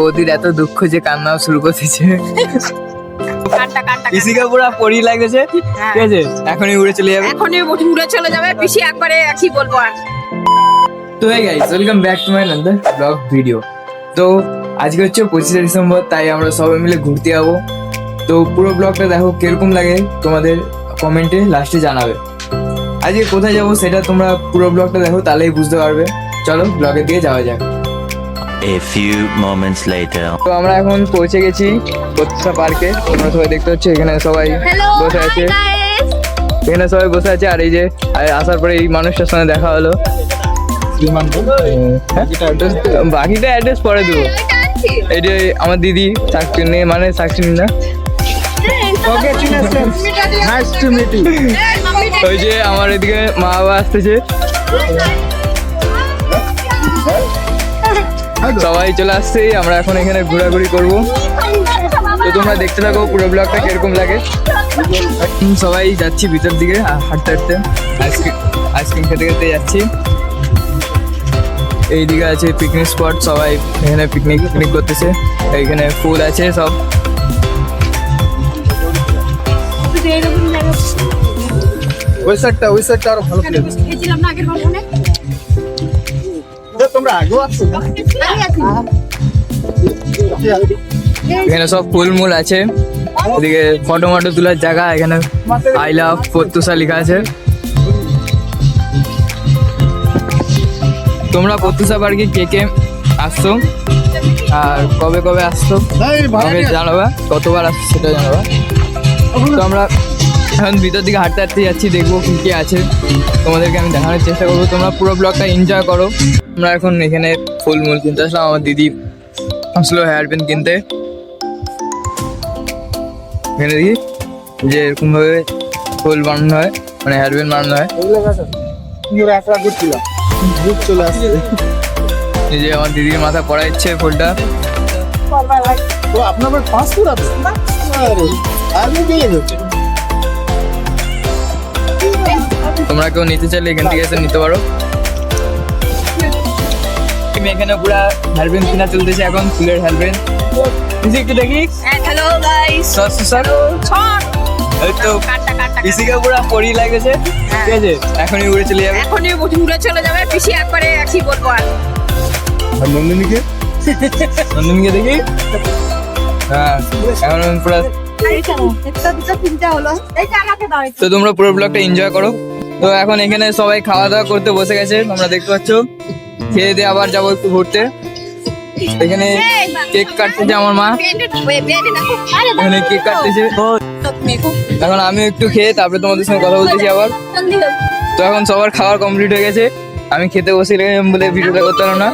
বৌদির এত দুঃখ যে কান্নাও শুরু করতেছে পিসিকে পুরো পরি হ্যাঁ। ঠিক আছে? এখনই উড়ে চলে যাবে। এখনই উড়ে চলে যাবে। পিসি একবারে কি বলব আর? তো হ্যাঁ guys welcome back to my নান্দার blog video তো আজকে হচ্ছে পঁচিশে ডিসেম্বর তাই আমরা সবাই মিলে ঘুরতে যাব। তো পুরো ব্লগটা দেখো কীরকম লাগে তোমাদের কমেন্টে লাস্টে জানাবে। আজকে কোথায় যাব সেটা তোমরা পুরো ব্লগটা দেখো তাহলেই বুঝতে পারবে। চলো ব্লগের দিকে যাওয়া যাক। A few moments later. তো আমরা এখন পৌঁছে গেছি প্রত্যেকটা পার্কে। তোমরা সবাই দেখতে পাচ্ছ এখানে সবাই বসে আছে। এখানে সবাই বসে আছে আর এই যে আসার পরে এই মানুষটার সঙ্গে দেখা হলো। হ্যাঁ? বাকিটা অ্যাড্রেস পরে দেবো। এই যে আমার দিদি চাকরি নেই মানে চাকরি না? ওই যে আমার এদিকে মা বাবা আসতেছে সবাই চলে আসছে আমরা এখন এখানে ঘোরাঘুরি করব। তো তোমরা দেখতে থাকো পুরো ব্লগটা কীরকম লাগে। সবাই যাচ্ছি ভিতর দিকে হাঁটতে হাঁটতে। আইসক্রিম আইসক্রিম খেতে খেতে যাচ্ছি। এইদিকে আছে পিকনিক স্পট সবাই এখানে পিকনিক পিকনিক করতেছে। এইখানে ফুল আছে সব। ওই সাইডটা ওই সাইডটা আরও ভালো না আগের তোমরা এখানে সব ফুলমূল আছে। এদিকে ফটো মটো তোলার জায়গা এখানে আই লাভ প্রত্যুষা লেখা আছে। তোমরা প্রত্যুষা পার্কে কে কে আসছো? আর কবে কবে আসছো? জানাবা? কতবার আসছো সেটা জানাবা। তো আমরা এখন ভিতর দিকে হাঁটতে হাঁটতে যাচ্ছি, দেখব কি কি আছে। তোমাদেরকে আমি দেখানোর চেষ্টা করব। তোমরা পুরো ব্লগটা এনজয় করো। আমরা এখন এখানে ফুলমূল কিনতে আসলাম, আমার দিদি আসলো হেয়ার পিন কিনতে। এখানে দেখি যে এরকম ভাবে ফুল বানানো হয় মানে হেয়ার পিন বানানো হয়। চলে এই যে আমার দিদির মাথা পড়াইছে ফুলটা। আপনার আবার পাসপোর্ট আছে। দিয়ে দেবো তোমরা কেউ নিতে চাইলে এখান থেকে এসে নিতে পারো। আমি এখানে পুরা পিন কিনা চলতেছে এখন ফুলের পিন একটু দেখি। হ্যালো গাইস সস সস তো কানটা কানটা পিসিকে পুরা পরি লাগেছে। ঠিক আছে এখনই উড়ে চলে যাবে। এখনই উড়ে চলে যাবে পিসি একবারে কি বলব আর। আর নন্দিনীকে? দেখি। হ্যাঁ এখন পুরা তো তোমরা পুরো ব্লগটা এনজয় করো। তো এখন এখানে সবাই খাওয়া দাওয়া করতে বসে গেছে। তোমরা দেখতে পাচ্ছ খেয়ে দিয়ে আবার যাব একটু ঘুরতে। এখানে কেক কাটতেছে আমার মা। এখানে কেক কাটতেছে। এখন আমি একটু খেয়ে তারপরে তোমাদের সঙ্গে কথা বলতেছি আবার। তো এখন সবার খাওয়ার কমপ্লিট হয়ে গেছে। আমি খেতে বসে গেলাম বলে ভিডিওটা করতে পারলাম না।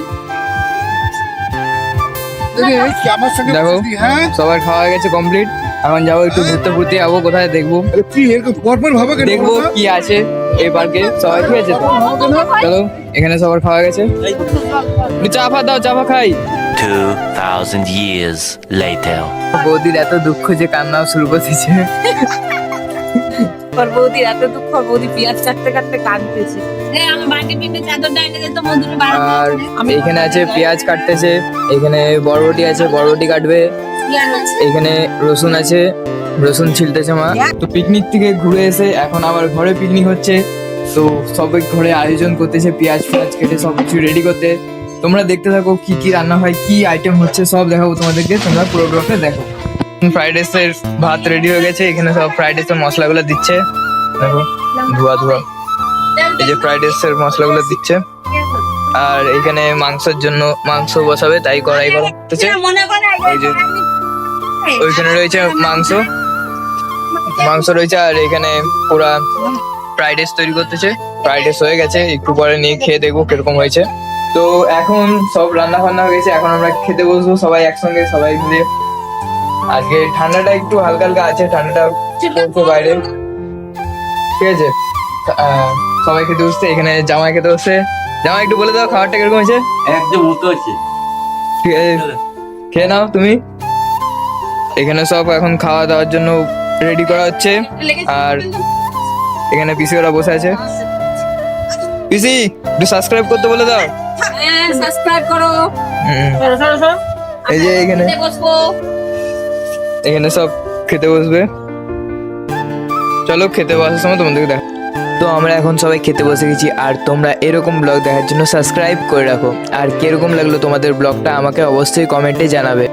দেখো হ্যাঁ? সবার খাওয়া হয়ে গেছে কমপ্লিট। এখন যাব একটু ঘুরতে ঘুরতে যাব কোথায় দেখব। দেখব কি আছে। এই পার্কে সবাই ঠিক আছে চলো এখানে সবার খাওয়া গেছে। চা ফা দাও চা ফা খাই। 2,000 years later. বৌদির এত দুঃখ যে কান্নাও শুরু বৌদির এত দুঃখ বৌদি পেঁয়াজ কাটতে কাটতে কাঁদতেছে। আর এখানে আছে পেঁয়াজ কাটতেছে এখানে বরবটি আছে বরবটি কাটবে। এখানে রসুন আছে। রসুন ছিলতেছে মা। তো পিকনিক থেকে ঘুরে এসে এখন আবার ঘরে পিকনিক হচ্ছে। তো সবাই ঘরে আয়োজন করতেছে পেঁয়াজ পেঁয়াজ কেটে সব কিছু রেডি করতে। তোমরা দেখতে থাকো কি কি রান্না হয় কি আইটেম হচ্ছে সব দেখাবো তোমাদেরকে। তোমরা পুরো ব্লগটা দেখো। ফ্রাইড রাইসের ভাত রেডি হয়ে গেছে এখানে সব ফ্রাইড রাইসের মশলাগুলো দিচ্ছে। দেখো ধোয়া ধোয়া। এই যে ফ্রাইড রাইসের মশলাগুলো দিচ্ছে। আর এখানে মাংসের জন্য মাংস বসাবে তাই কড়াই এই যে ওইখানে রয়েছে মাংস। মাংস রয়েছে আর এখানে পুরা ফ্রাইড রাইস তৈরি করতেছে। ফ্রাইড রাইস হয়ে গেছে একটু পরে নিয়ে খেয়ে দেখব কীরকম হয়েছে। তো এখন সব রান্না বান্না হয়ে গেছে এখন আমরা খেতে বসবো সবাই একসঙ্গে সবাই মিলে। আজকে ঠান্ডাটা একটু হালকা হালকা আছে ঠান্ডাটা পড়ছে বাইরে। ঠিক আছে? সবাই খেতে বসছে এখানে জামাই খেতে বসছে। জামাই একটু বলে দাও খাবারটা কীরকম হয়েছে? একদম মতো আছে ঠিক আছে। খেয়ে নাও তুমি। এখানে সব এখন খাওয়া দাওয়ার জন্য রেডি করা হচ্ছে। আর এখানে পিসি ওরা বসে আছে। পিসি একটু সাবস্ক্রাইব করতে বলে দাও। সাবস্ক্রাইব করো। এই যে এখানে এখানে সব খেতে বসবে। চলো খেতে বসার সময় তোমাদেরকে দেখ তো আমরা এখন সবাই খেতে বসে গেছি। আর তোমরা এরকম ব্লগ দেখার জন্য সাবস্ক্রাইব করে রাখো। আর কীরকম লাগল তোমাদের ব্লগটা আমাকে অবশ্যই কমেন্টে জানাবে।